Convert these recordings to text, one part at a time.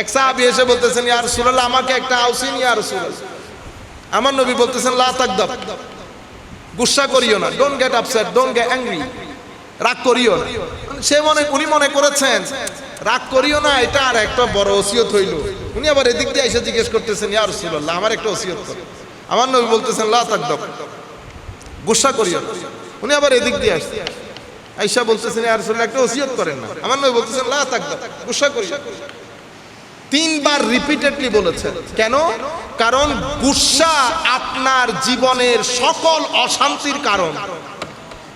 এক সাহাবি এসে বলতেছেন ইয়ার সুরাল্লাহ আমাকে একটা আউসিন ইয়ার সুরাল আমার নবী বলতেছেন, লা তাকদাব, গুসা করিও না don't get upset don't get angry রাগ করিও না। সে মনে, উনি মনে করেছেন, রাগ করিও না, এটা আর একটা বড় ওসিয়ত হইল। উনি আবার এদিক দিয়ে এসে জিজ্ঞেস করতেছেন, ইয়া রাসূলুল্লাহ, আমার একটা ওসিয়ত আমার নবী বলতেছেন, লা তাকদাব, গুসা করিও না। উনি আবার এদিক দিয়ে আসছে। আইসা বলতেছেন, ইয়া রাসূলুল্লাহ, একটা ওসিয়ত করেন না। আমার নবী বলতেছেন, লা তাকদাব, গুসা করিও। তিনবার রিপিটেডলি বলেছেন কেন? কারণ গুসা আপনার জীবনের সকল অশান্তির কারণ।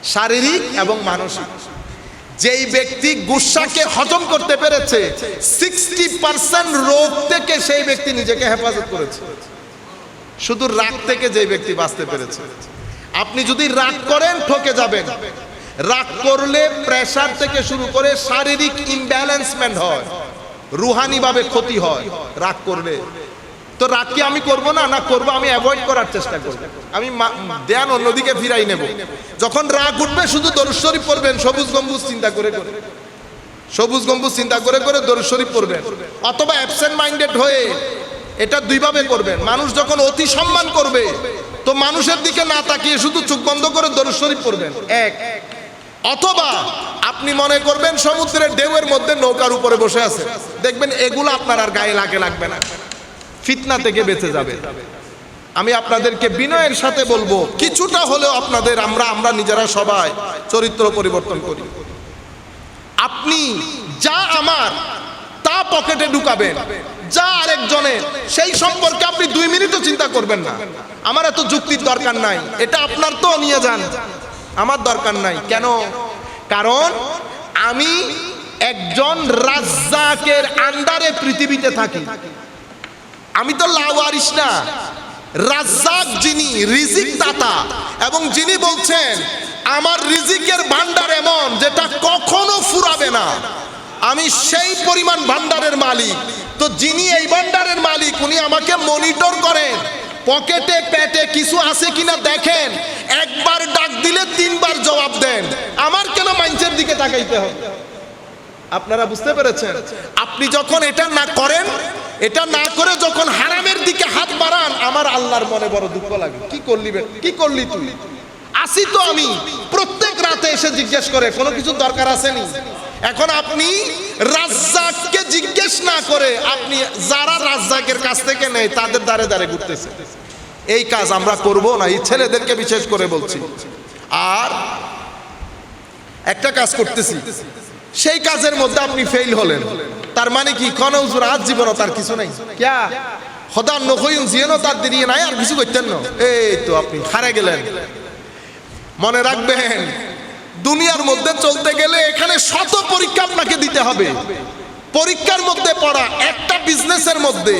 শারীরিক এবং মানসিক। যেই ব্যক্তি গুসাকে হজম করতে পেরেছে সিক্সটি পার্সেন্ট রোগ থেকে সেই ব্যক্তি নিজেকে হেফাজত করেছে। শুধু রাগ থেকে যে ব্যক্তি বাঁচতে পেরেছে। আপনি যদি রাগ করেন, ঠকে যাবেন। রাগ করলে প্রেশার থেকে শুরু করে শারীরিক ইমব্যালেন্সমেন্ট হয়। রুহানিভাবে ক্ষতি হয়। রাগ করলে তো রাগ কি আমি করব না? না, করব। আমি অ্যাভয়েড করার চেষ্টা করব। আমি ধ্যান অন্যদিকে ফিরাই নেব। যখন রাগ উঠবে, শুধু দরুদ শরীফ পড়বেন। সবুজ গম্বুজ চিন্তা করে করে। সবুজ গম্বুজ চিন্তা করে করে দরুদ শরীফ পড়বেন। অথবা অ্যাবসেন্ট মাইন্ডেড হয়ে এটা দুইভাবে করবেন। মানুষ যখন অতি সম্মান করবে, তো মানুষের দিকে না তাকিয়ে শুধু চোখ বন্ধ করে দরুদ শরীফ পড়বেন। এক অথবা আপনি মনে করবেন সমুদ্রের ঢেউয়ের মধ্যে নৌকার উপরে বসে আছে। দেখবেন এগুলো আপনার আর গায়ে লাগে, লাগবে না। ফিতনা থেকে বেঁচে যাবে। আমি আপনাদেরকে বিনয়ের সাথে বলব, কিছুটা হলেও আপনাদের আমরা আমরা নিজেরা সবাই চরিত্র পরিবর্তন করি। আপনি যা আমার, তা পকেটে ঢুকাবেন। যা আরেকজনের, সেই সম্পর্কে আপনি দুই মিনিটও চিন্তা করবেন না। আমার এত যুক্তির দরকার নাই। এটা আপনার তো নিয়ে যান। আমার দরকার নাই। কেন? কারণ আমি একজন রাজ্জাকের আন্ডারে পৃথিবীতে থাকি। আমি তো লাওয়ারিস না। রাজ্জাক যিনি রিজিক দাতা এবং যিনি বলছেন, আমার রিজিকের ভান্ডার এমন যেটা কখনো ফুরাবে না। আমি সেই পরিমাণ ভান্ডারের মালিক। তো যিনি এই ভান্ডারের মালিক, উনি আমাকে মনিটর করেন। পকেটে, পেটে কিছু আছে কিনা দেখেন। একবার ডাক দিলে তিনবার জবাব দেন। আমার কেন মাইন্সের দিকে তাকাইতে হবে? আপনারা বুঝতে পেরেছেন? আপনি যখন এটা না করেন, এটা না করে যখন হারামের দিকে হাত বাড়ান, আমার আল্লাহর মনে বড় দুঃখ লাগে। কি করলি? কি করলি তুই? আসি তো আমি। প্রত্যেক রাতে এসে জিজ্ঞেস করে, কোনো কিছু দরকার আসেনি এখন আপনি রাজ্জাককে জিজ্ঞেস না করে আপনি যারা রাজ্জাকের কাছ থেকে নেয় তাদের দ্বারে দ্বারে ঘুরতেছে। এই কাজ আমরা করব না এই ছেলেদেরকে বিশেষ করে বলছি। আর একটা কাজ করতেছি সেই কাজের মধ্যে আপনি ফেল হলেন। তার মানে কি কোন হুজুর আজ জীবনও তার কিছু নাই? ক্যা? খোদা নখইন জিয়েনও তার দিরিয়ে নাই আর কিছু করতেন না। এই তো আপনি হারে গেলেন। মনে রাখবেন দুনিয়ার মধ্যে চলতে গেলে এখানে শত পরীক্ষা আপনাকে দিতে হবে। পরীক্ষার মধ্যে পড়া একটা বিজনেসের মধ্যে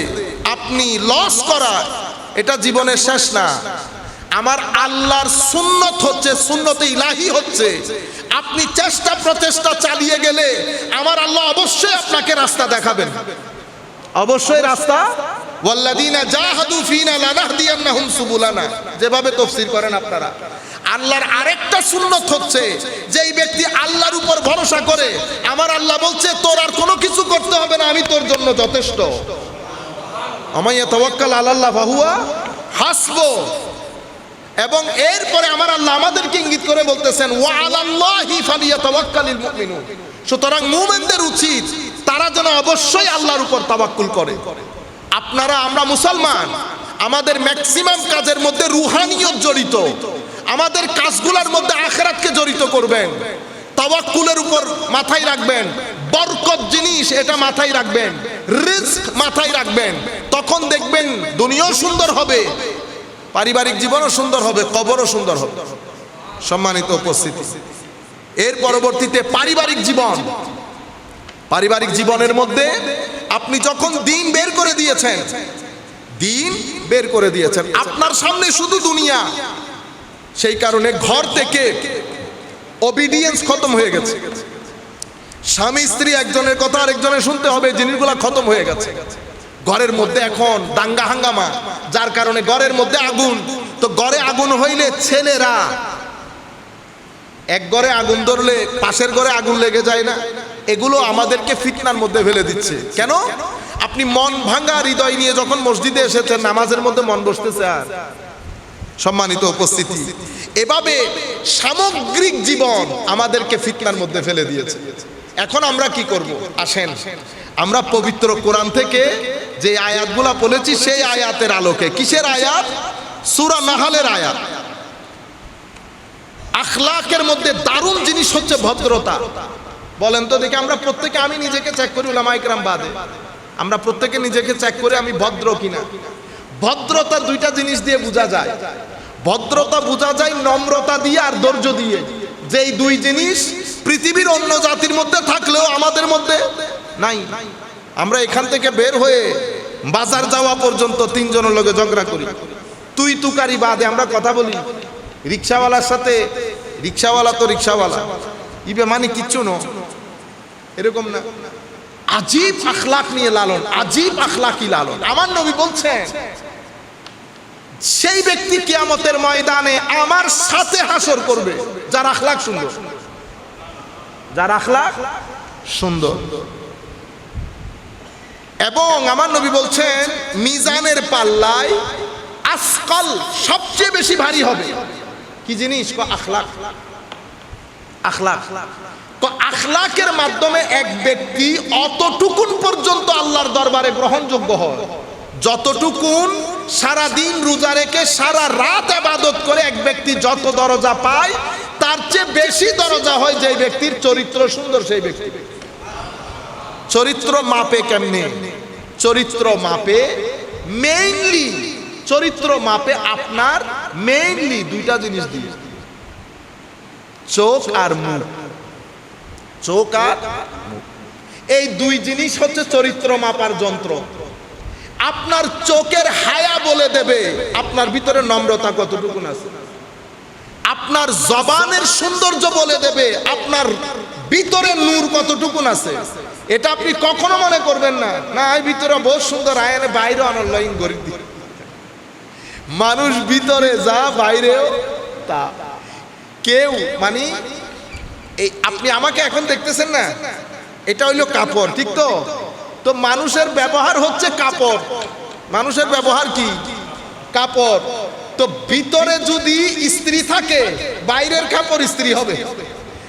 আপনি লস করা এটা জীবনের শেষ না। আমার আল্লাহর সুন্নত হচ্ছে সুন্নতে ইলাহি হচ্ছে। আপনি চেষ্টা প্রচেষ্টা চালিয়ে গেলে আমার আল্লাহ অবশ্যই আপনাকে রাস্তা দেখাবেন। অবশ্যই রাস্তা। ওয়াল্লাযীনা জাহাদু ফিনা লানাহদিয়ান্নাহুম সুবুলানা। যেভাবে তাফসীর করেন আপনারা। আল্লাহর আরেকটা সুন্নত হচ্ছে, যেই ব্যক্তি আল্লাহর উপর ভরসা করে, আমার আল্লাহ বলছে, তোর আর কোনো কিছু করতে হবে না, আমি তোর জন্য যথেষ্ট। আমাইয়া তাওয়াক্কাল আলাল্লাহ ফাহুয়া হাসবো। এবং এরপরে আমার আল্লাহ আমাদেরকে ইঙ্গিত করে বলতেছেন, ওয়া আলাল্লাহি ফালিয়াতাওয়াক্কালিল মুমিনুন। সুতরাং মুমিনদের উচিত, তারা যেন অবশ্যই আল্লাহর উপর তাওয়াক্কুল করে। আপনারা, আমরা মুসলমান, আমাদের ম্যাক্সিমাম কাজের মধ্যে রুহানিয়ত জড়িত। আমাদের কাজগুলোর মধ্যে আখেরাতকে জড়িত করবেন। তাওয়াক্কুলের উপর মাথায় রাখবেন। বরকত জিনিস এটা মাথায় রাখবেন। রিস্ক মাথায় রাখবেন। তখন দেখবেন দুনিয়াও সুন্দর হবে। পারিবারিক জীবনও সুন্দর হবে, কবরও সুন্দর হবে। সম্মানিত উপস্থিতি। এর পরবর্তীতে পারিবারিক জীবন। পারিবারিক জীবনের মধ্যে আপনি যখন দিন বের করে দিয়েছেন, দিন বের করে দিয়েছেন। আপনার সামনে শুধু দুনিয়া। সেই কারণে ঘর থেকে অবিডিয়েন্স খতম হয়ে গেছে। স্বামী, স্ত্রী, একজনের কথা আরেকজনের শুনতে হবে, জিনিসগুলা খতম হয়ে গেছে। ঘরের মধ্যে এখন দাঙ্গা হাঙ্গামা, যার কারণে ঘরের মধ্যে আগুন। তো ঘরে আগুন হইলে ছেলেরা, এক ঘরে আগুন ধরলে পাশের ঘরে আগুন লেগে যায় না। এগুলো আমাদেরকে ফিটনার মধ্যে ফেলে দিচ্ছে। কেন? আপনি মন ভাঙ্গা হৃদয় নিয়ে যখন মসজিদে এসেছেন, নামাজের মধ্যে মন বসতেছে আর। সম্মানিত উপস্থিতি। এভাবে সামগ্রিক জীবন আমাদেরকে ফিতনার মধ্যে ফেলে দিয়েছে। এখন আমরা কি করব? আসেন। আমরা পবিত্র কোরআন থেকে যে আয়াতগুলা বলেছি সেই আয়াতের আলোকে। কিসের আয়াত? সূরা নাহালের আয়াত। আখলাকের মধ্যে দারুণ জিনিস হচ্ছে ভদ্রতা। বলেন তো দেখি, আমরা প্রত্যেকে আমি নিজেকে চেক করি উলামা ইকরাম বাদে। আমরা প্রত্যেকে নিজেকে চেক করে আমি ভদ্র কিনা। ভদ্রতা দুইটা জিনিস দিয়ে বোঝা যায়। ভদ্রতা বোঝা যায়, নম্রতা দিয়ে আর ধৈর্য দিয়ে। যেই দুই জিনিস পৃথিবীর অন্য জাতির মধ্যে থাকলেও আমাদের মধ্যে নাই। আমরা এখান থেকে বের হয়ে বাজার যাওয়া পর্যন্ত তিনজনের লোকে ঝগড়া করি। তুই তুকারি বাদে আমরা কথা বলি। রিক্সাওয়ালার সাথে, রিক্সাওয়ালা তো রিক্সাওয়ালা। ইবে মানে কিচ্ছু ন এরকম না। আজীব আখলাক নিয়ে লালন, আজীব আখলাকি লালন। আমার নবী বলছেন সেই ব্যক্তি কিয়ামতের ময়দানে আমার সাথে হাসর করবে। যার আখলাক সুন্দর। যার আখলাক সুন্দর। এবং আমার নবী বলছেন, মিজানের পাল্লায় আজকাল সবচেয়ে বেশি ভারী হবে। কি জিনিস? আখলাক। তো আখলাকের মাধ্যমে এক ব্যক্তি অতটুকুন পর্যন্ত আল্লাহর দরবারে গ্রহণযোগ্য হয়। যতটুকুন সারা দিন রোজা রেখে সারা রাত আবাদত করে এক ব্যক্তি যত দরজা পায়, তার চেয়ে বেশি দরজা হয় যে ব্যক্তির চরিত্র সুন্দর, সেই ব্যক্তি। চরিত্র মাপে কেমনে? চরিত্র মাপে মেইনলি চরিত্র মাপে আপনার মেইনলি দুইটা জিনিস দিয়ে। চোখ আর মুখ। চোখ আর মুখ। এই দুই জিনিস হচ্ছে চরিত্র মাপার যন্ত্র। আপনার চোখের হায়া বলে দেবে, আপনার ভিতরে নম্রতা কতটুকু আছে? আপনার জবানের সৌন্দর্য বলে দেবে, আপনার ভিতরে নূর কতটুকু আছে? এটা আপনি কখনো মনে করবেন না। না, এই ভিতরে বহুত সুন্দর আয়নে বাইরে আনার লাইন গরিব দিয়ে মানুষ ভিতরে যা, বাইরেও তা। কেউ মানে এই আপনি আমাকে এখন দেখতেছেন না? এটা হইল কাপড়, ঠিক তো? তো মানুষের ব্যবহার হচ্ছে কাপড়। মানুষের ব্যবহার কি? কাপড়। তো ভিতরে যদি স্ত্রী থাকে, বাইরের কাপড় স্ত্রী হবে।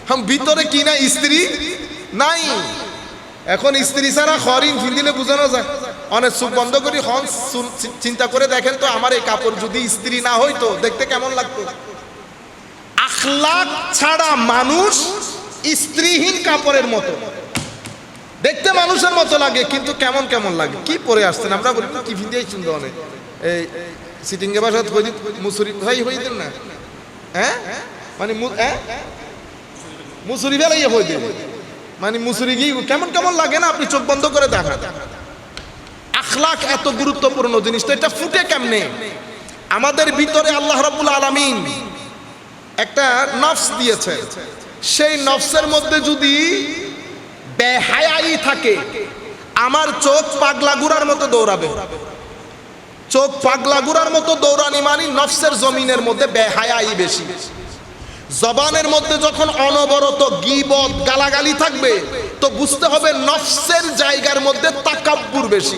হাম, ভিতরে কি না স্ত্রী? নাই। এখন স্ত্রী ছাড়া হরিণ ফিন্দিলে বোঝানো যায়। অনেক চোখ বন্ধ করি, হন চিন্তা করে দেখেন তো আমার এই কাপড় যদি স্ত্রী না হইতো, দেখতে কেমন লাগতো? আখলাক ছাড়া মানুষ স্ত্রীহীন কাপড়ের মতো। দেখতে মানুষের মতো লাগে, কিন্তু কেমন কেমন লাগে? কি পরে আসছেন? আমরা বলি কি ভিডিও শুনতে অনেক? এই সিটিং এ বাসা হই মুসুরি ভাই হই দেন না। হ্যাঁ? মানে হ্যাঁ? মুসুরি বেলাই হয়ে দেন। মানে মুসুরি গিয়ে কেমন কেমন লাগে না? আপনি চোখ বন্ধ করে দেখান। আখলাক এত গুরুত্বপূর্ণ জিনিস তো, এটা ফুটে কেমনে? আমাদের ভিতরে আল্লাহ রাব্বুল আলামিন একটা নফস দিয়েছে সেই নফসের মধ্যে যদি বেহায়াই থাকে। আমার চোখ পাগলা গুড়ার মতো দৌড়াবে। চোখ পাগলা গুড়ার মতো দৌড়ানি মানি নফসের জমিনের মধ্যে বেহায়াই বেশি। জবানের মধ্যে যখন অনবরত গিবত, গালাগালি থাকবে, তো বুঝতে হবে নফসের জায়গার মধ্যে তাকাব্বুর বেশি।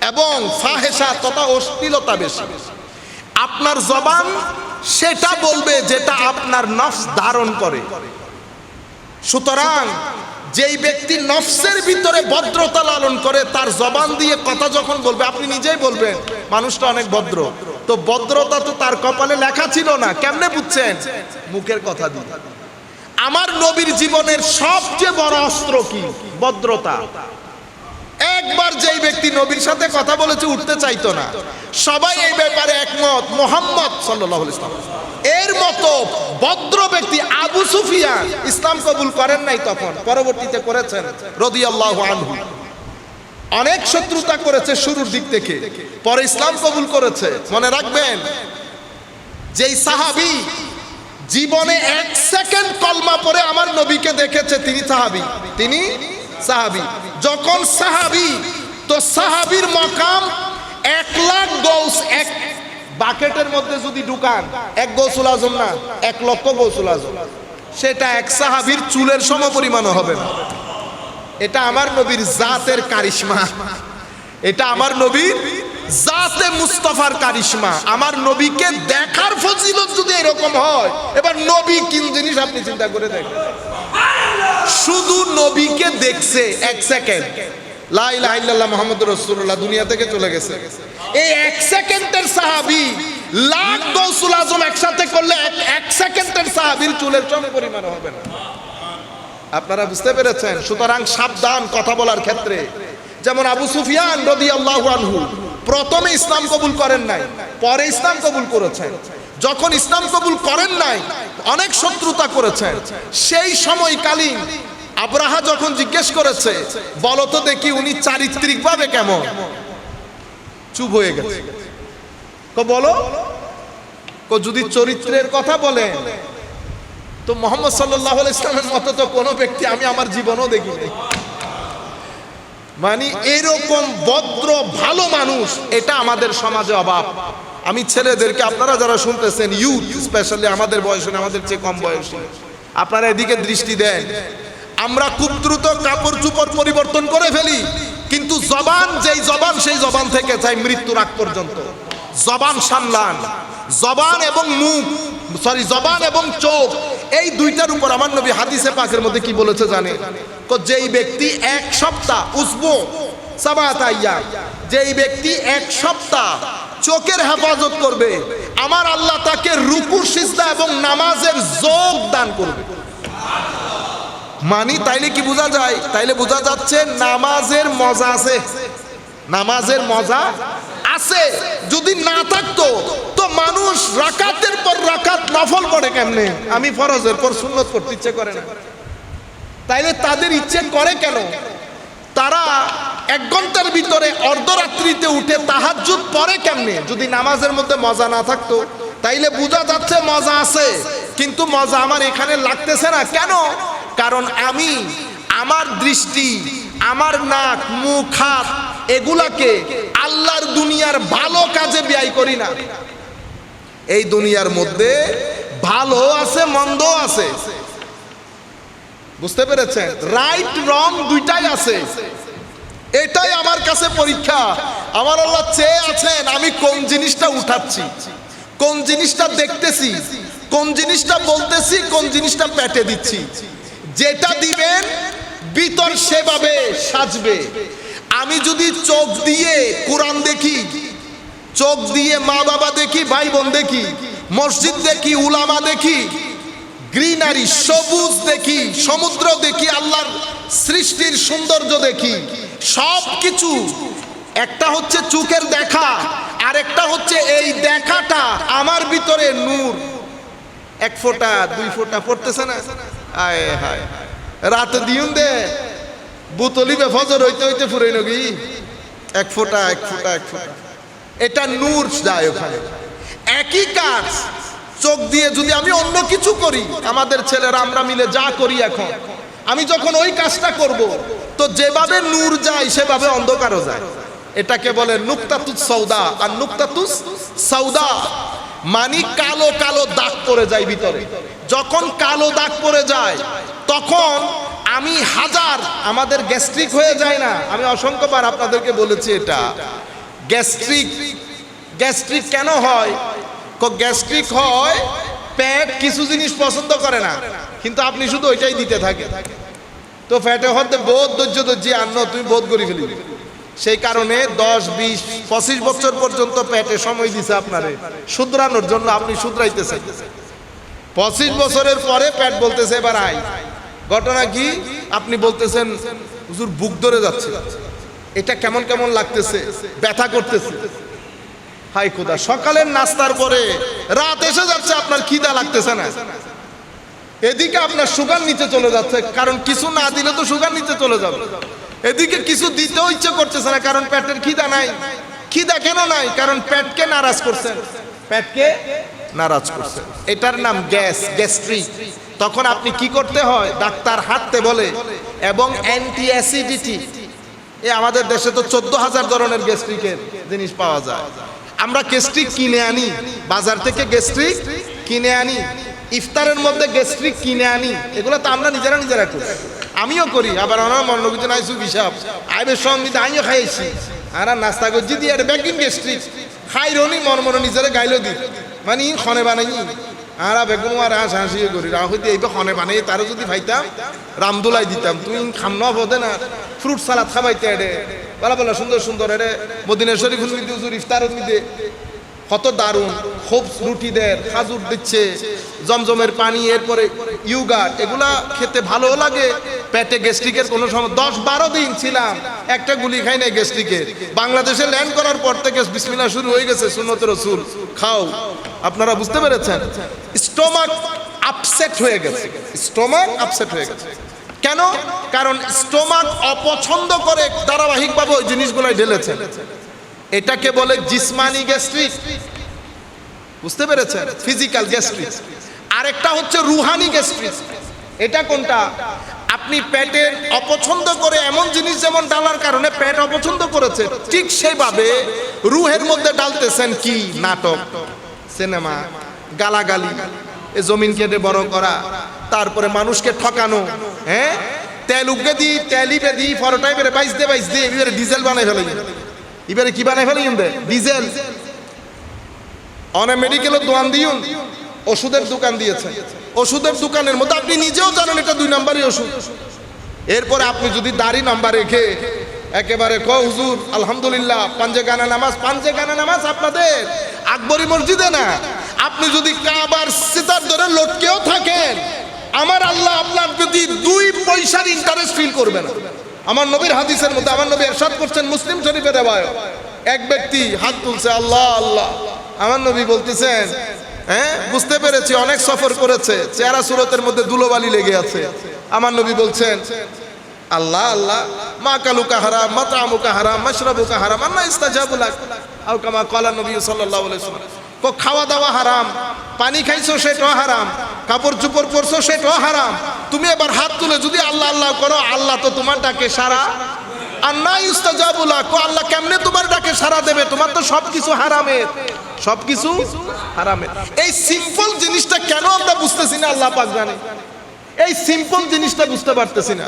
এবং ফাহেসা তথা অশ্লীলতা বেশি। আপনার জবান সেটা বলবে যেটা আপনার নফস ধারণ করে। সুতরাং যেই ব্যক্তি নফসের ভিতরে ভদ্রতা লালন করে, তার জবান দিয়ে কথা যখন বলবে, আপনি নিজেই বলবেন, মানুষটা অনেক ভদ্র। তো ভদ্রতা তো তার কপালে লেখা ছিল না, কেমনে বুঝছেন? মুখের কথা দিয়ে। আমার নবীর জীবনের সবচেয়ে বড় অস্ত্র কি? ভদ্রতা। একবার যেই ব্যক্তি নবীর সাথে কথা বলেছে, উঠতে চাইতো না। সবাই এই ব্যাপারে একমত, মোহাম্মদ সাল্লাহ ইসলাম এর মতো ভদ্র ব্যক্তি আবু সুফিয়ান। ইসলাম কবুল করেন নাই তখন, পরবর্তীতে করেছেন, রদিয়াল্লাহু আনহু। অনেক শত্রুতা করেছে শুরুর দিক থেকে, পরে ইসলাম কবুল করেছে। মনে রাখবেন, যেই সাহাবি জীবনে এক সেকেন্ড কলমা পরে আমার নবীকে দেখেছে, তিনি সাহাবি। তিনি সাহাবি। যখন সাহাবি, তো সাহাবির মকাম এক লাখ গৌস এক বাকেটের মধ্যে যদি ঢুকান, এক গৌসুল আজম না, এক লক্ষ গৌসুল আজম। সেটা এক সাহাবির চুলের সমপরিমাণও হবে না। এটা আমার নবীর জাতের কারিশমা। এটা আমার নবীর জাতে মুস্তফার কারিশমা। আমার নবীকে দেখার ফজিলত যদি এরকম হয়, এবার নবী কিন জিনিস আপনি চিন্তা করে দেখেন। শুধু নবীকে দেখছে, এক সেকেন্ড। রসুল্লাহ দুনিয়া থেকে চলে গেছে। এই এক সেকেন্ডের লাখ একসাথে করলে এক- সেকেন্ডের সাহাবির চুলের পরিমাণ হবে না। আপনারা বুঝতে পেরেছেন? সুতরাং সাবধান কথা বলার ক্ষেত্রে। যেমন আবু সুফিয়ান রদি আল্লাহ প্রথমে ইসলাম কবুল করেন নাই, পরে ইসলাম কবুল করেছেন। যখন ইসলাম কবুল করেন নাই, অনেক শত্রুতা করেছেন। সেই সময় সময়কালীন আব্রাহা যখন জিজ্ঞেস করেছে, বলো তো দেখি উনি চারিত্রিক ভাবে কেমন। চুপ হয়ে গেছে। তো বলো যদি চরিত্রের কথা বলেন তো মোহাম্মদ সাল্লাহ ইসলামের মতো তো কোনো ব্যক্তি আমি আমার জীবনও দেখিনি। মানে এরকম ভদ্র, ভালো মানুষ, এটা আমাদের সমাজে অভাব। আমি ছেলেদেরকে, আপনারা যারা শুনতেছেন ইউথ স্পেশালি আমাদের বয়সে আমাদের চেয়ে কম বয়সী। আপনারা এদিকে দৃষ্টি দেন। আমরা খুব দ্রুত কাপড় চুপড় পরিবর্তন করে ফেলি। কিন্তু জবান যেই জবান, সেই জবান থেকে চাই মৃত্যুর আগ পর্যন্ত। জবান সামলান। জবান এবং মুখ সরি জবান এবং চোখ, এই দুইটার উপর আমার নবী হাদিসে পাকের মধ্যে কি বলেছে জানে? তো যেই ব্যক্তি এক সপ্তাহ উসবো সাবাত আইয়া, যেই ব্যক্তি এক সপ্তাহ চোখের হেফাজত করবে, আমার আল্লাহ তাকে রুকুর সিজদা এবং নামাজের যোগ দান করবে। মানি, তাইলে কি বোঝা যায়? তাইলে বোঝা যাচ্ছে নামাজের মজা আছে। নামাজের মজা আছে। যদি না থাকতো, তো মানুষ রাকাতের পর রাকাত নফল করে কেমনে? আমি ফরজের পর সুন্নত করতে ইচ্ছে করে না। তাইলে তাদের ইচ্ছে করে কেন? তারা এক ঘণ্টার ভিতরে অর্ধরাত্রিতে উঠে তাহাজ্জুদ পরে কেমনে? যদি নামাজের মধ্যে মজা না থাকতো, তাইলে বোঝা যাচ্ছে মজা আছে। কিন্তু মজা আমার এখানে লাগতেছে না। কেন? কারণ আমি আমার দৃষ্টি, আমার নাক, মুখ, হাত এগুলাকে আল্লাহর দুনিয়ার ভালো কাজে ব্যয় করি না। এই দুনিয়ার মধ্যে ভালো আছে মন্দ আছে। বুঝতে পেরেছেন? রাইট রং দুইটাই আছে। এটাই আমার কাছে পরীক্ষা। আমার আল্লাহ চেয়ে আছেন আমি কোন জিনিসটা উঠাচ্ছি, কোন জিনিসটা দেখতেছি, কোন জিনিসটা বলতেছি, কোন জিনিসটা পেটে দিচ্ছি। যেটা দিবেন ভিতর সেভাবে সাজবে। আমি যদি চোখ দিয়ে কোরআন দেখি, চোখ দিয়ে মা বাবা দেখি ভাই বোন দেখি, মসজিদ দেখি, উলামা দেখি, গ্রিনারি, সবুজ দেখি, সমুদ্র দেখি, আল্লাহর সৃষ্টির সৌন্দর্য দেখি সব কিছু একটা হচ্ছে চোখের দেখা আর একটা হচ্ছে এই দেখাটা আমার ভিতরে নূর। এক ফোঁটা, দুই ফোঁটা পড়তেছে না? আয় হায়। রাতে দিউন দে। বুতলিবে ফজর হইতে হইতে ফুরাই নগি। এক ফোঁটা এক ফোঁটা এক ফোঁটা। এটা নূর যায় ওখানে। একই কাজ। চোখ দিয়ে যদি আমি অন্য কিছু করি, আমাদের ছেলেরা আমরা মিলে যা করি এখন। আমি যখন ওই কাজটা করব, তো যেভাবে নূর যায়, সেভাবে অন্ধকারও যায়। এটাকে বলে নুক্তাতুস সৌদা আর নুক্তাতুস সৌদা মানি কালো কালো দাগ পড়ে যায় ভিতরে। যখন কালো দাগ পড়ে যায়, তখন আমি হাজার, আমাদের গ্যাস্ট্রিক হয়ে যায় না। আমি অসংখ্যবার আপনাদেরকে বলেছি এটা। গ্যাস্ট্রিক গ্যাস্ট্রিক কেন হয়? গ্যাস্ট্রিক হয়, পেট কিছু জিনিস পছন্দ করে না, কিন্তু আপনি শুধু ওইটাই দিতে থাকে তো ফ্যাটে হতে বোধ, ধৈর্য ধৈর্য আন্ন তুমি বোধ করে ফেলি। সেই কারণে দশ, বিশ, পঁচিশ বছর পর্যন্ত পেটে সময় দিছে আপনারে। শুধরানোর জন্য আপনি শুধরাইতেছেন। পঁচিশ বছরের পরে পেট বলতেছে, এবার আই ঘটনা কি? আপনি বলতেছেন, হুজুর, বুক ধরে যাচ্ছে। এটা কেমন কেমন লাগতেছে? ব্যথা করতেছে। হাই খোদা, সকালের নাস্তার পরে রাত এসে যাচ্ছে, আপনার খিদা লাগতেছে না? এদিকে আপনার সুগার নিচে চলে যাচ্ছে, কারণ কিছু না দিলে তো সুগার নিচে চলে যাবে। এদিকে কিছু দিতেও ইচ্ছে করতেছে না, কারণ পেটের খিদা নাই। খিদা কেন নাই? কারণ পেটকে নারাজ করছেন। পেটকে নারাজ করছেন এটার নাম গ্যাস, গ্যাস্ট্রিক। তখন আপনি কি করতে হয়? ডাক্তার হাঁটতে বলে এবং অ্যান্টি অ্যাসিডিটি এ আমাদের দেশে তো চোদ্দ হাজার ধরনের গ্যাস্ট্রিকের জিনিস পাওয়া যায়। আমরা গ্যাস্ট্রিক কিনে আনি। বাজার থেকে গ্যাস্ট্রিক কিনে আনি। ইফতারের মধ্যে গ্যাস্ট্রিক কিনে আনি। এগুলো তো আমরা নিজেরা নিজেরা করি। আমিও করি। আবার আমার মনে নাই সুখ হিসাব আইবের সঙ্গে আমিও খাইছি। আর নাস্তা করছি, দিয়ে ব্যাকিং গেস্ট্রিক খাই রনি মন মনে নিজেরে গাইলো দি। মানে ই খনে বানাই আর বেগম আর হাস হাসি করি রাহ হইতে এইবার খনে বানাই তারও যদি ভাইতাম রামদুলাই দিতাম তুই খাম না বোধে না। ফ্রুট সালাদ খাবাইতে এডে বলা বলা সুন্দর সুন্দর এডে মদিনেশ্বরী শরীফুল মিদে ইফতার মিদে কত দারুণ। খুব রুটি দেয় খাজুর দিচ্ছে, জমজমের পানি, এরপরে ইউগার, এগুলা খেতে ভালো লাগে। পেটে গ্যাস্ট্রিকের কোনো সময়, দশ বারো দিন ছিলাম, একটা গুলি খাই নাই গ্যাস্ট্রিকের। বাংলাদেশে ল্যান্ড করার পর থেকে বিসমিল্লা শুরু হয়ে গেছে সুনত রসুল। খাও, আপনারা বুঝতে পেরেছেন? স্টোমাক আপসেট হয়ে গেছে। স্টোমাক আপসেট হয়ে গেছে। কেন? কারণ স্টোমাক অপছন্দ করে ধারাবাহিকভাবে ওই জিনিসগুলাই ঢেলেছেন এটাকে বলে জিসমানি গ্যাস্ট্রিক। বুঝতে পেরেছেন? Physical gastric. আরেকটা হচ্ছে রুহানি গ্যাস্ট্রিক। এটা কোনটা? আপনি পেটের অপছন্দ করে এমন জিনিস যেমন ডালার কারণে পেট অপছন্দ করেছে, ঠিক সেইভাবে রুহের মধ্যে ডালতেছেন কি? নাটক, সিনেমা, গালাগালি, এ জমিন কেটে বড় করা, তারপরে মানুষকে ঠকানো হ্যাঁ? তেল উগে দি তেল ইবে দি ফরটাই বেড়ে বাইশ দে বাইশ দে এবারে ডিজেল বানাই ফেলে এবারে কি বানাই ফেলে দে ডিজেল। অনে মেডিকেলের দোকান দিউন ওষুধের দোকান দিয়েছে। ওষুধের দোকানের মধ্যে আপনি নিজেও জানেন এটা দুই নাম্বারই ওষুধ। এরপরে আপনি যদি দাড়ি নাম্বার রেখে একেবারে ক হুজুর, আলহামদুলিল্লাহ, পাঞ্জে গানা নামাজ, পাঞ্জে গানা নামাজ আপনাদের আকবরী মসজিদে না। আপনি যদি কাবার সিতার ধরে লটকেও থাকেন, আমার আল্লাহ আপনার প্রতি দুই পয়সার ইন্টারেস্ট ফিল করবে না। আমার নবীর হাদিসের মধ্যে আমার নবী এরশাদ করছেন মুসলিম শরীফের রেবায়ত এক ব্যক্তি হাত তুলছে, আল্লাহ আল্লাহ। আমার নবী বলতেছেন হ্যাঁ বুঝতে পেরেছি, অনেক সফর করেছে, চেহারা সুরতের মধ্যে ধুলোবালি লেগে আছে। আমার নবী বলছেন, আল্লাহ আল্লাহ, মা কালুকা হারাম মাতামুকা হারাম, মাশরাবুকা হারাম আন্না ইস্তাজাবুলাক আও কামা কলা নবী সাল্লাল্লাহু আলাইহি খাওয়া দাওয়া হারাম, পানি খাইছো সেটাও হারাম। কাপড় চোপড় পরছো, সেটাও হারাম। তুমি এবার হাত তুলে যদি আল্লাহ আল্লাহ করো, আল্লাহ তো তোমার ডাকে সারা। আর না ইস্তাজাবুলা কো আল্লাহ কেমনে তোমার ডাকে সারা দেবে? তোমার তো সবকিছু হারামের। সবকিছু হারামের। এই সিম্পল জিনিসটা কেন আমরা বুঝতেছি না, আল্লাহ পাক জানে। এই সিম্পল জিনিসটা বুঝতে পারতেছি না।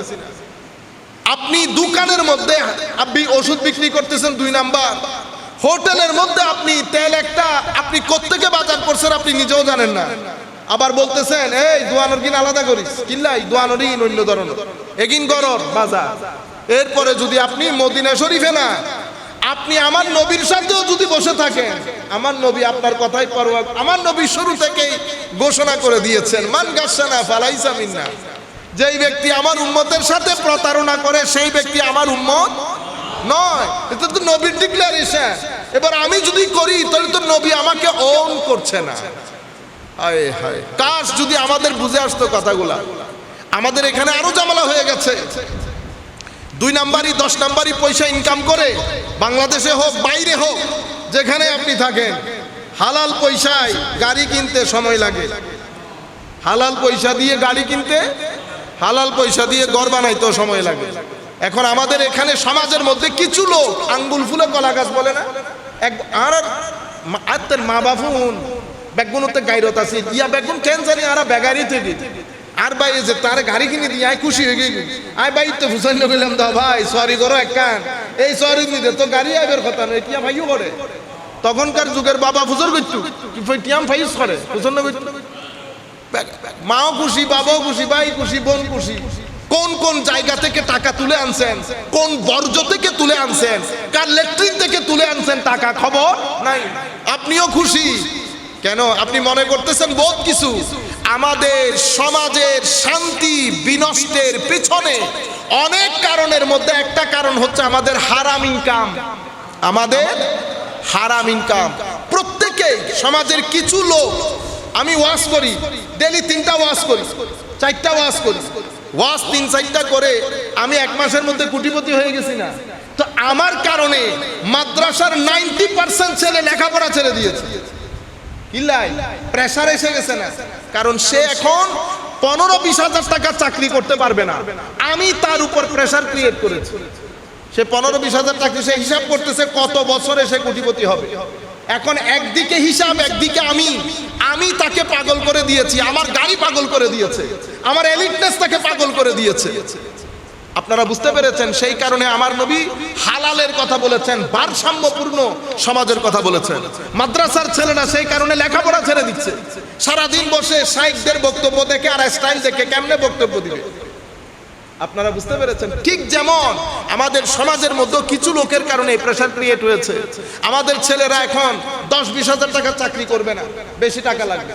আপনি দোকানের মধ্যে আপনি ওষুধ বিক্রি করতেছেন দুই নাম্বার। হোটেলের মধ্যে আপনি তেল একটা, আপনি কোত্থেকে বাজার করছেন আপনি নিজেও জানেন না। আবার বলতেছেন, এই, দোয়ানোর কিন আলাদা করিস। কিল্লাই দোয়ানোর ইন অন্য ধরনের। এগিন গরর, বাজার। এরপরে যদি আপনি মদিনা শরীফে না, আপনি আমার নবীর সাথেও যদি বসে থাকেন, আমার নবী আপনার কথাই পরোয়া, আমার নবী শুরু থেকেই ঘোষণা করে দিয়েছেন, মান গাছানা ফালাইসা মিন্না। যেই ব্যক্তি আমার উম্মতের সাথে প্রতারণা করে, সেই ব্যক্তি আমার উম্মত নয়। এটা তো নবীর ডিক্লারেশন এবার আমি যদি করি, তাহলে তো নবী আমাকে ওন করছে না। হায় হায় কাশ যদি আমাদের বুঝে আসতো কথাগুলা আমাদের এখানে আরও জামালা হয়ে গেছে দুই নাম্বারই দশ নাম্বারই পয়সা ইনকাম করে বাংলাদেশে হোক বাইরে হোক যেখানে আপনি থাকেন হালাল পয়সায় গাড়ি কিনতে সময় লাগে হালাল পয়সা দিয়ে গাড়ি কিনতে হালাল পয়সা দিয়ে ঘর বানাইতেও সময় লাগে এখন আমাদের এখানে সমাজের মধ্যে কিছু লোক আঙ্গুল ফুলে কলা গাছ বলে না এক আর আত্মের মা বাপুন বেগুনতে গাইরত আছে। ইয়া বেগুন কেন জানি আর বেগারি থেকে আর ভাই যে তার গাড়ি কিনে দিয়ে আয় খুশি হয়ে গেলি আয় ভাই তো ফুসাইন গেলাম দা ভাই, সরি করো এক কান। এই সরি নিতে তো গাড়ি আইবের কথা নয় টিয়া ভাইও করে। তখনকার যুগের বাবা ফুজর করতু টিয়াম ফাইস করে করতু মাও খুশি, বাবাও খুশি, ভাই খুশি, বোন খুশি। কোন কোন জায়গা থেকে টাকা তুলে আনছেন? কোন বর্জ্য থেকে তুলে আনছেন? কার ল্যাট্রিন থেকে তুলে আনছেন টাকা? খবর? নাই। আপনিও খুশি। কেন? আপনি মনে করতেছেন বহুত কিছু? আমাদের সমাজের শান্তি বিনষ্টের পিছনে অনেক কারণের মধ্যে একটা কারণ হচ্ছে আমাদের হারাম ইনকাম আমাদের হারাম ইনকাম প্রত্যেকেই সমাজের কিছু লোক, আমি ওয়াশ করি, ডেলি তিনটা ওয়াশ করি, চারটা ওয়াশ করি। ওয়াশ তিন, চারটা করে আমি এক মাসের মধ্যে কুটিপতি হয়ে গেছি না। তো আমার কারণে মাদ্রাসার নাইনটি পার্সেন্ট ছেলে লেখাপড়া ছেড়ে দিয়েছে। এসে গেছে না। কারণ সে এখন পনেরো, বিশ হাজার টাকা চাকরি করতে পারবে না। আমি তার উপর প্রেসার ক্রিয়েট করেছি। সে পনেরো, বিশ হাজার টাকা সে হিসাব করতেছে কত বছরে সে কোটিপতি হবে। এখন একদিকে হিসাব, একদিকে আমি। আমি তাকে পাগল করে দিয়েছি, আমার গাড়ি পাগল করে দিয়েছে, আমার এলিটনেস তাকে পাগল করে দিয়েছে। আপনারা বুঝতে পেরেছেন, সেই কারণে আমার নবী হালালের কথা বলেছেন, ভারসাম্যপূর্ণ সমাজের কথা বলেছেন। মাদ্রাসার ছেলেরা সেই কারণে লেখাপড়া ছেড়ে দিচ্ছে। সারাদিন বসে সাইকদের বক্তব্য দেখে আর স্টাইল দেখে কেমনে বক্তব্য দিবে? আপনারা বুঝতে পেরেছেন? ঠিক যেমন আমাদের সমাজের মধ্যে কিছু লোকের কারণে প্রেশার ক্রিয়েট হয়েছে। আমাদের ছেলেরা এখন দশ বিশ হাজার টাকা চাকরি করবে না। বেশি টাকা লাগবে।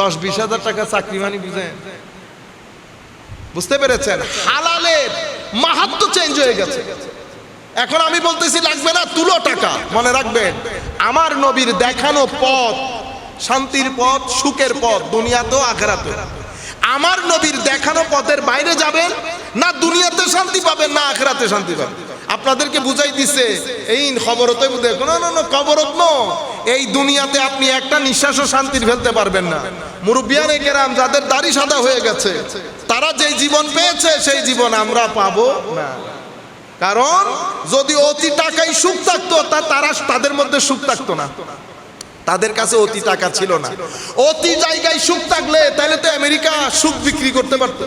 দশ বিশ হাজার টাকা চাকরি মানে বুঝেন বুঝতে পেরেছেন? হালালের মাহাত্ম চেঞ্জ হয়ে গেছে। এখন আমি বলতেছি, লাগবে না তুলো টাকা। মনে রাখবেন, আমার নবীর দেখানো পথ, শান্তির পথ, সুখের পথ দুনিয়াতেও আখেরাতে আমার নবীর দেখানো পথের বাইরে যাবেন না দুনিয়াতে শান্তি পাবেন, না আখেরাতে শান্তি পাবেন? আপনাদেরকে বুঝাই দিছে, এই খবরতে বুঝে কোনো না খবরত ন এই দুনিয়াতে আপনি একটা নিঃশ্বাসও শান্তির ফেলতে পারবেন না। মুরব্বিয়ানে কেরাম, যাদের দাড়ি সাদা হয়ে গেছে, তারা যেই জীবন পেয়েছে, সেই জীবন আমরা পাবো না। কারণ যদি অতি টাকায় সুখ থাকতো, তা তারা তাদের মধ্যে সুখ থাকতো না। তাদের কাছে অতি টাকা ছিল না। অতি জায়গায় সুখ থাকলে, তাহলে তো আমেরিকা সুখ বিক্রি করতে পারতো।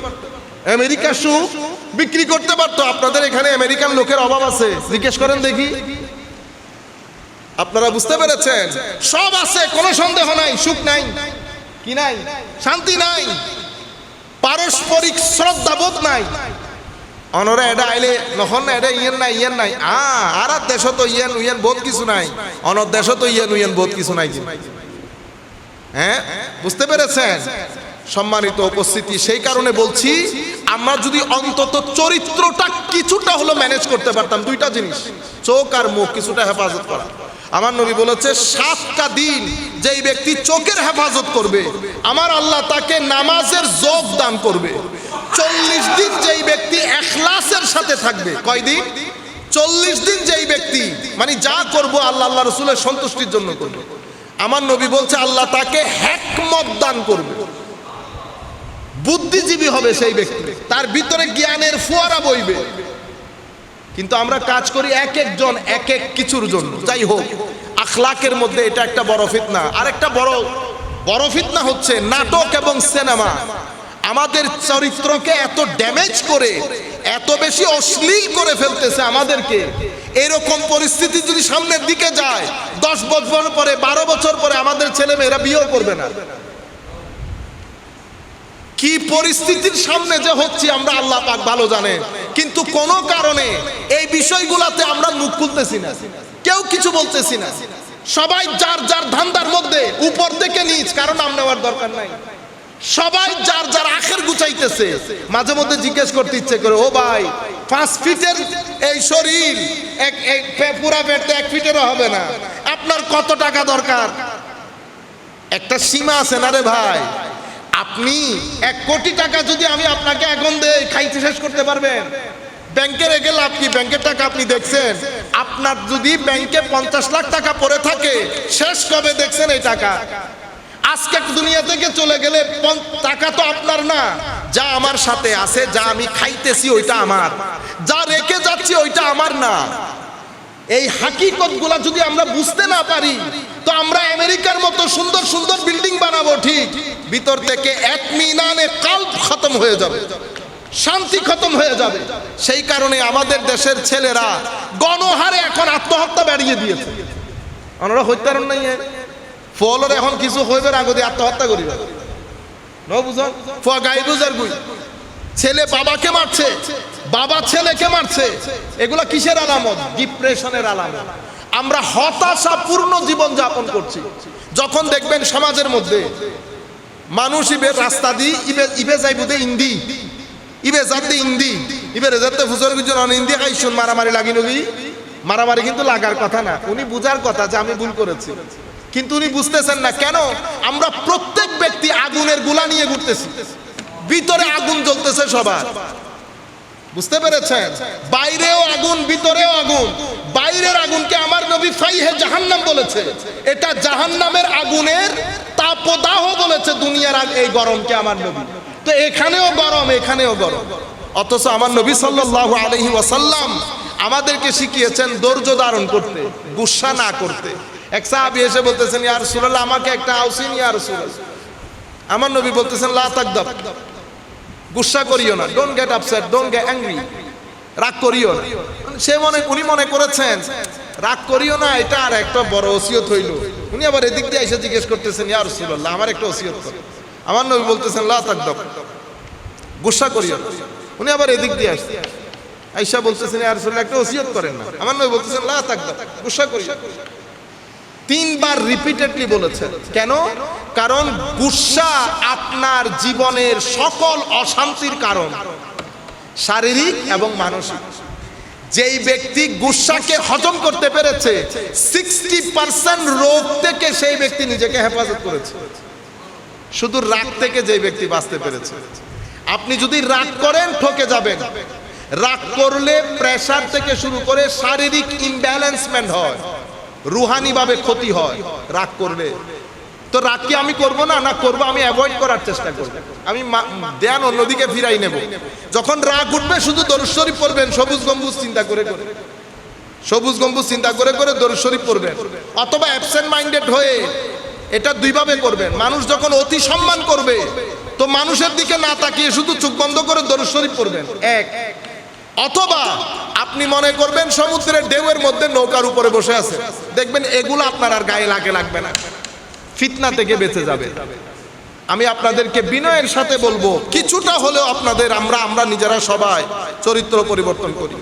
আমেরিকা সুখ বিক্রি করতে পারতো। আপনাদের এখানে আমেরিকান লোকের অভাব আছে। জিজ্ঞেস করেন দেখি। আপনারা বুঝতে পেরেছেন? সব আছে, কোনো সন্দেহ নাই, সুখ নাই। কি নাই? শান্তি নাই। পারস্পরিক শ্রদ্ধাবোধ নাই। অনরা এটা আইলে নখন না, এটা ইয়েন নাই ইয়েন নাই। আ, আর দেশ তো ইয়েন উইয়েন বহুত কিছু নাই। অনর দেশ তো ইয়েন উইয়েন বহুত কিছু নাই হ্যাঁ বুঝতে পেরেছেন? সম্মানিত উপস্থিতি, সেই কারণে বলছি, আমরা যদি অন্তত চরিত্রটা কিছুটা হলো ম্যানেজ করতে পারতাম, দুইটা জিনিস, চোখ আর মুখ, কিছুটা হেফাজত করা। আমার নবী বলেছে, সাতটা দিন যেই ব্যক্তি চোখের হেফাজত করবে, আমার আল্লাহ তাকে নামাজের যোগ দান করবে। চল্লিশ দিন যেই ব্যক্তি এখলাসের সাথে থাকবে কয়দিন চল্লিশ দিন যেই ব্যক্তি মানে যা করব আল্লাহ আল্লাহ রসুলের সন্তুষ্টির জন্য করবে। আমার নবী বলছে, আল্লাহ তাকে হ্যাকমত দান করবে। বুদ্ধিজীবী হবে সেই ব্যক্তি, তার ভিতরে জ্ঞানের ফোয়ারা বইবে। কিন্তু আমরা কাজ করি এক একজন, এক এক কিছুর জন্য। যাই হোক, আখলাকের মধ্যে এটা একটা বড় ফিতনা। আর একটা বড় বড় ফিতনা হচ্ছে নাটক এবং সিনেমা। আমাদের চরিত্রকে এত ড্যামেজ করে, এত বেশি অশ্লীল করে ফেলতেছে আমাদেরকে। এরকম পরিস্থিতি যদি সামনের দিকে যায়, দশ বছর পরে, বারো বছর পরে আমাদের ছেলে মেয়েরা বিয়েও করবে না। কি পরিস্থিতির সামনে যে হচ্ছে আমরা আল্লাহ পাক ভালো জানে কিন্তু কোনো কারণে এই বিষয়গুলোতে আমরা মুখ খুলতেছি না। কেউ কিছু বলতেছি না। সবাই যার যার ধান্দার মধ্যে উপর থেকে নিচ কারণ নাম নেওয়ার দরকার নাই। সবাই যার যার আখের গুছাইতেছে, মাঝে মধ্যে জিজ্ঞেস করতে ইচ্ছে করে, ও ভাই, পাঁচ ফিটের এই শরীর, এক এক পুরা পেট তো এক ফিটেরও হবে না। আপনার কত টাকা দরকার? একটা সীমা আছে না রে ভাই? আপনি এক কোটি টাকা যদি আমি আপনাকে এখন দেই, খাইতে শেষ করতে পারবেন। ব্যাংকে রেখে লাভ কি? ব্যাংকের টাকা আপনি দেখছেন? আপনার যদি ব্যাংকে পঞ্চাশ লাখ টাকা পড়ে থাকে, শেষ কবে দেখছেন এই টাকা? আজকে দুনিয়া থেকে চলে গেলে টাকা তো আপনার না। যা আমার সাথে আছে, যা আমি খাইতেছি, ওইটা আমার। যা রেখে যাচ্ছি, ওইটা আমার না। এই হাকিকতগুলা যদি আমরা বুঝতে না পারি, তো আমরা আমেরিকার মতো সুন্দর সুন্দর বিল্ডিং বানাবো, ঠিক? ভিতর থেকে এক মিনানে কাল খতম হয়ে যাবে, শান্তি খতম হয়ে যাবে। সেই কারণে আমাদের দেশের ছেলেরা গণহারে এখন আত্মহত্যা বাড়িয়ে দিয়েছে। আমরা হত্যারণ নাই ফলর এখন কিছু হইবে আগে আত্মহত্যা করিবে। ন বুঝন ফ গাই বুঝার গুই। ছেলে বাবাকে মারছে, বাবা ছেলেকে মারছে। এগুলা কিসের আলামত? ডিপ্রেশনের আলামত। আমরা হতাশাপূর্ণ জীবন যাপন করছি। যখন দেখবেন সমাজের মধ্যে, মানুষ ইবে রাস্তা দি ইবে ইবে যাইব দে ইন্দি, ইবে যাতে ইন্দি, ইবে রেজাতে ফুসর কিছু ইন্দি খাইছুন মারামারি লাগি নবি মারামারি কিন্তু লাগার কথা না, উনি বুঝার কথা যে আমি ভুল করেছি। কিন্তু উনি বুঝতেছেন না, কেন? আমরা প্রত্যেক ব্যক্তি আগুনেরগুলা নিয়ে ঘুরতেছি। ভিতরে আগুন জ্বলতেছে সবার। বুঝতে পেরেছেন? বাইরেও আগুন, ভিতরেও আগুন। বাইরের আগুনকে আমার নবী ফাইহে জাহান্নাম বলেছে। এটা জাহান্নামের আগুনের তাপদাহ বলেছে দুনিয়ার এই গরমকে আমার নবী। তো এখানেও গরম এখানেও গরম। অথচ আমার নবী সাল্লাল্লাহু আলাইহি ওয়াসাল্লাম আমাদেরকে শিখিয়েছেন ধৈর্য ধারণ করতে, গুসা না করতে। এক সাহাবী এসে বলতেছেন, ইয়া রাসূলুল্লাহ, আমাকে একটা আউসিন ইয়া রাসূলুল্লাহ আমার নবী বলতেছেন, লা তাকদাব। গুসা করিও না। Don't get upset don't get angry রাগ করিও না। সে মনে, উনি মনে করেছেন, রাগ করিও না, এটা আর একটা বড় ওসিয়ত হইল। উনি আবার এদিক দিয়ে এসে জিজ্ঞেস করতেছেন, ইয়া রাসূলুল্লাহ, আমার একটা ওসিয়ত করো। আমার নবী বলতেছেন, লা তাকদাব, গুসা করিও না। উনি আবার এদিক দিয়ে আসছে। আইসা বলতেছেন, ইয়া রাসূলুল্লাহ, একটা ওসিয়ত করেন না। আমার নবী বলতেছেন, লা তাকদাব, গুসা করিও। তিনবার রিপিটেডলি বলেছেন কেন? কারণ গুসা আপনার জীবনের সকল অশান্তির কারণ। শারীরিক এবং মানসিক। যেই ব্যক্তি গুসাকে হজম করতে পেরেছে সিক্সটি পার্সেন্ট রোগ থেকে সেই ব্যক্তি নিজেকে হেফাজত করেছে। শুধু রাগ থেকে যেই ব্যক্তি বাঁচতে পেরেছে। আপনি যদি রাগ করেন, ঠকে যাবেন। রাগ করলে প্রেশার থেকে শুরু করে শারীরিক ইমব্যালেন্সমেন্ট হয়। রুহানিভাবে ক্ষতি হয়। রাগ করলে। তো রাগ কি আমি করব না? না, করব, আমি অ্যাভয়েড করার চেষ্টা করব। আমি ধ্যান অন্যদিকে ফিরাই নেব। যখন রাগ উঠবে, শুধু দরুদ শরীফ পড়বেন, সবুজ গম্বুজ চিন্তা করে করে। সবুজ গম্বুজ চিন্তা করে করে দরুদ শরীফ পড়বেন। অথবা অ্যাবসেন্ট মাইন্ডেড হয়ে এটা দুইভাবে করবেন। মানুষ যখন অতি সম্মান করবে, তো মানুষের দিকে না তাকিয়ে শুধু চোখ বন্ধ করে দরুদ শরীফ পড়বেন। এক অথবা আপনি মনে করবেন সমুদ্রের ঢেউয়ের মধ্যে নৌকার উপরে বসে আছে। দেখবেন এগুলো আপনার আর গায়ে লাগে, লাগবে না। ফিতনা থেকে বেঁচে যাবে। আমি আপনাদেরকে বিনয়ের সাথে বলব, কিছুটা হলেও আপনাদের আমরা আমরা নিজেরা সবাই চরিত্র পরিবর্তন করি।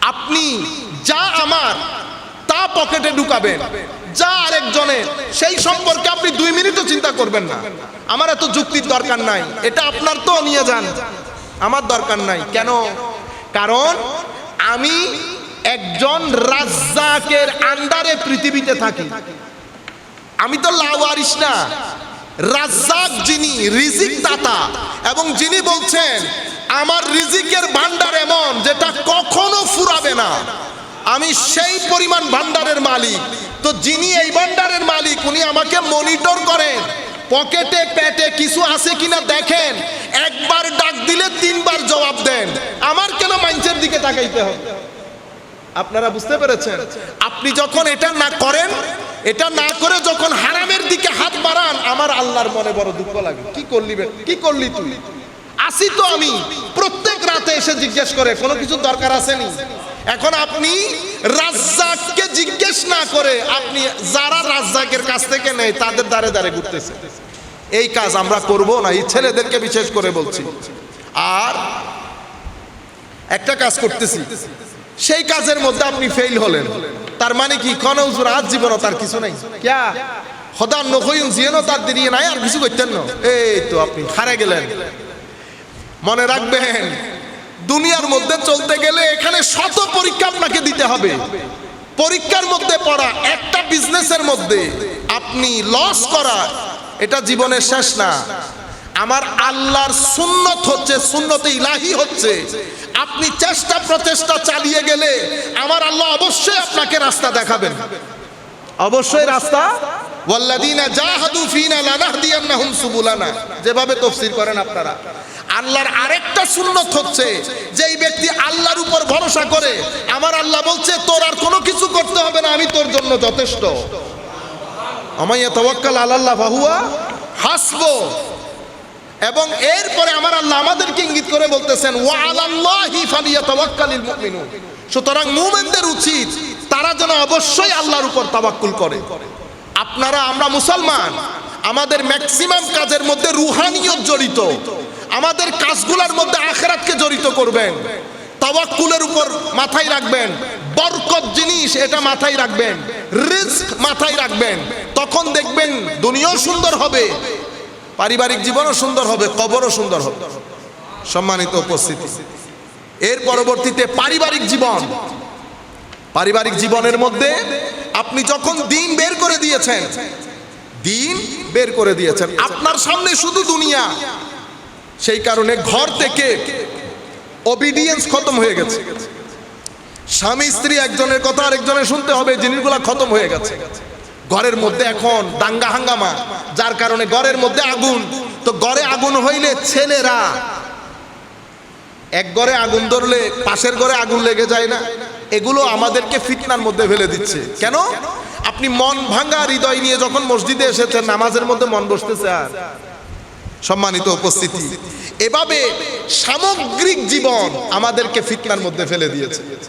আপনি যা আমার, তা পকেটে ঢুকাবেন। যা আরেকজনের সেই সম্পর্কে আপনি দুই মিনিটও চিন্তা করবেন না। আমার এত যুক্তির দরকার নাই। এটা আপনার তো নিয়ে যান। আমার দরকার নাই। কেন? কারণ আমি একজন রাজ্জাকের আন্ডারে পৃথিবীতে থাকি। আমি তো লাওয়ারিস না। রাজ্জাক যিনি রিজিক দাতা এবং যিনি বলছেন, আমার রিজিকের ভান্ডার এমন যেটা কখনো ফুরাবে না। আমি সেই পরিমাণ ভান্ডারের মালিক। তো যিনি এই ভান্ডারের মালিক, উনি আমাকে মনিটর করেন। পকেটে, পেটে কিছু আছে কিনা দেখেন। একবার ডাক দিলে তিনবার জবাব দেন আমার কেন তাকাইতে হবে। আপনারা বুঝতে পেরেছেন? আপনি যখন এটা না করেন, এটা না করে যখন হারামের দিকে হাত বাড়ান, আমার আল্লাহর মনে বড় দুঃখ লাগে। কি করলি কি করলি তুই? আসি তো আমি। প্রত্যেক রাতে এসে জিজ্ঞেস করে, কোনো কিছু দরকার আসেনি? এখন আপনি রাজ্জাককে জিজ্ঞেস না করে, আপনি যারা রাজ্জাকের কাছ থেকে নেয়, তাদের দ্বারে দ্বারে ঘুরতেছে। এই কাজ আমরা করব না, এই ছেলেদেরকে বিশেষ করে বলছি। আর একটা কাজ করতেছি। সেই কাজের মধ্যে আপনি ফেল হলেন। তার মানে কি? কোন হুজুর আজ জীবন তার কিছু নাই? ক্যা? খোদা নখইন জিয়েনো তার দিরিয়ে নাই আর কিছু করতেন না। এই তো আপনি হারে গেলেন। মনে রাখবেন দুনিয়ার মধ্যে চলতে গেলে এখানে শত পরীক্ষা আপনাকে দিতে হবে। পরীক্ষার মধ্যে পড়া একটা বিজনেসের মধ্যে আপনি লস করা এটা জীবনের শেষ না। আমার আল্লাহর সুন্নত হচ্ছে সুন্নতে ইলাহি হচ্ছে। আপনি চেষ্টা প্রচেষ্টা চালিয়ে গেলে আমার আল্লাহ অবশ্যই আপনাকে রাস্তা দেখাবেন। অবশ্যই রাস্তা। যেভাবে তাফসীর করেন আপনারা। আল্লাহর আরেকটা সুন্নত হচ্ছে যেই ব্যক্তি আল্লাহর উপর ভরসা করে আমার আল্লাহ বলছে তোর আর কোনো কিছু করতে হবে না আমি তোর জন্য যথেষ্ট। আমাইয়া তাওয়াক্কাল আলাল্লাহ ফাহুয়া হাসবো। এবং এরপরে আমার আল্লাহ আমাদেরকে ইঙ্গিত করে বলতেছেন সুতরাং মুমিনদের উচিত তারা যেন অবশ্যই আল্লাহর উপর তাওয়াক্কুল করে। আপনারা, আমরা মুসলমান, আমাদের ম্যাক্সিমাম কাজের মধ্যে রুহানিয়ত জড়িত। আমাদের কাজগুলোর মধ্যে আখেরাতকে জড়িত করবেন। তাওয়াক্কুলের উপর মাথায় রাখবেন। বরকত জিনিস এটা মাথায় রাখবেন। রিস্ক মাথায় রাখবেন। তখন দেখবেন দুনিয়াও সুন্দর হবে। পারিবারিক জীবনও সুন্দর হবে, কবরও সুন্দর হবে। সম্মানিত উপস্থিতি। এর পরবর্তীতে পারিবারিক জীবন। পারিবারিক জীবনের মধ্যে আপনি যখন দিন বের করে দিয়েছেন, দিন বের করে দিয়েছেন, আপনার সামনে শুধু দুনিয়া। সেই কারণে ঘর থেকে ওবিডিয়েন্স খতম হয়ে গেছে। স্বামী, স্ত্রী, একজনের কথা আরেকজনের শুনতে হবে, জিনিসগুলা খতম হয়ে গেছে। ঘরের মধ্যে এখন দাঙ্গা হাঙ্গামা, যার কারণে ঘরের মধ্যে আগুন। তো ঘরে আগুন হইলে ছেলেরা, এক ঘরে আগুন ধরলে পাশের ঘরে আগুন লেগে যায় না। এগুলো আমাদেরকে ফিতনার মধ্যে ফেলে দিচ্ছে। কেন? আপনি মন ভাঙ্গা হৃদয় নিয়ে যখন মসজিদে এসেছেন, নামাজের মধ্যে মন বসতেছে আর। সম্মানিত উপস্থিতি। এভাবে সামগ্রিক জীবন আমাদেরকে ফিতনার মধ্যে ফেলে দিয়েছে।